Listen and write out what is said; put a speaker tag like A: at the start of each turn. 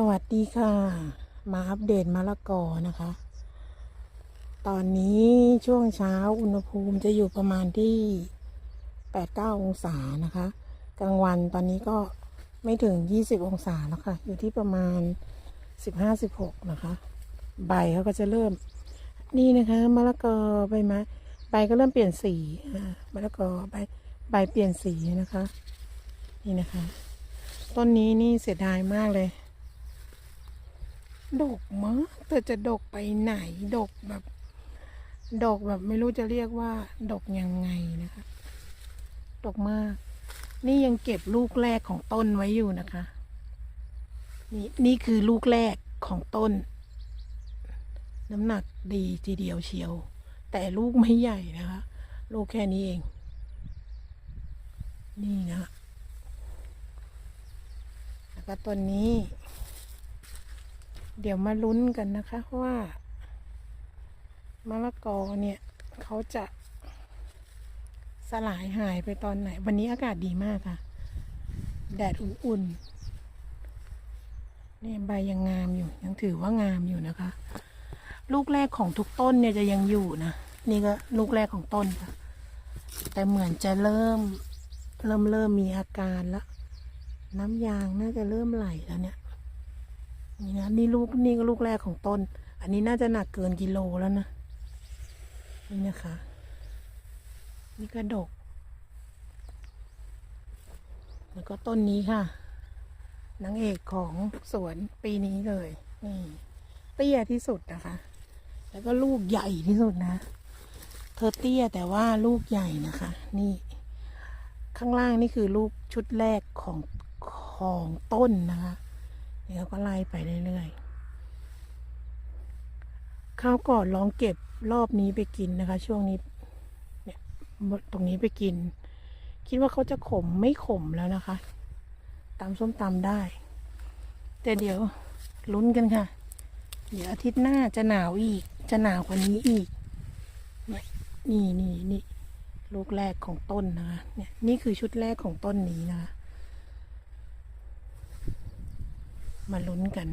A: สวัสดีค่ะ มาอัปเดตมะละกอนะคะ ตอนนี้ช่วงเช้าอุณหภูมิจะอยู่ประมาณที่ 8-9 องศานะคะ กลางวันตอนนี้ก็ไม่ถึง 20 องศาแล้วค่ะ อยู่ที่ประมาณ 15-16 นะคะ ใบเขาก็จะเริ่ม นี่นะคะมะละกอใบไม้ใบก็เริ่มเปลี่ยนสีมะละกอใบใบเปลี่ยนสีนะคะ นี่นะคะ ต้นนี้นี่เสียดายมากเลย ดกมากแต่จะดกไปไหน ดกแบบ ดกแบบไม่รู้จะเรียกว่า ดกยังไงนะคะ ดกมาก นี่ยังเก็บลูกแรกของต้นไว้อยู่นะคะ นี่นี่คือลูกแรกของต้น น้ำหนักดีทีเดียวเชียว แต่ลูกไม่ใหญ่นะคะ ลูกแค่นี้เอง นี่นะแล้วก็ต้นนี้ เดี๋ยวมาลุ้นกันนะคะว่ามะละกอเนี่ยเขาจะสลายหายไปตอนไหน วันนี้อากาศดีมากค่ะ แดดอุ่นๆนี่ใบยังงามอยู่ ยังถือว่างามอยู่นะคะ ลูกแรกของทุกต้นเนี่ยจะยังอยู่นะ นี่ก็ลูกแรกของต้นค่ะ แต่เหมือนจะเริ่ม เริ่มเริ่มมีอาการแล้ว น้ำยางน่าจะเริ่มไหลแล้วเนี่ย นี่นะนี่ลูกนี่ก็ลูกแรกของต้น อันนี้น่าจะหนักเกินกิโลแล้วนะ นี่นะคะ นี่ก็ดก แล้วก็ต้นนี้ค่ะนางเอกของสวนปีนี้เลยนี่เตี้ยที่สุดนะคะ แล้วก็ลูกใหญ่ที่สุดนะ เธอเตี้ยแต่ว่าลูกใหญ่นะคะ นี่ ข้างล่างนี่คือลูกชุดแรกของของต้นนะคะ เดี๋ยวก็ไล่ไปเรื่อยๆข้าวก่อนลองเก็บรอบนี้ไปกินนะคะ ช่วงนี้เนี่ยตรงนี้ไปกิน คิดว่าเขาจะขมไม่ขมแล้วนะคะตำส้มตำได้ แต่เดี๋ยวลุ้นกันค่ะ เดี๋ยวอาทิตย์หน้าจะหนาวอีก จะหนาวกว่านี้อีก นี่นี่นี่ลูกแรกของต้นนะคะ เนี่ยนี่คือชุดแรกของต้นนี้นะคะ มาลุ้นกัน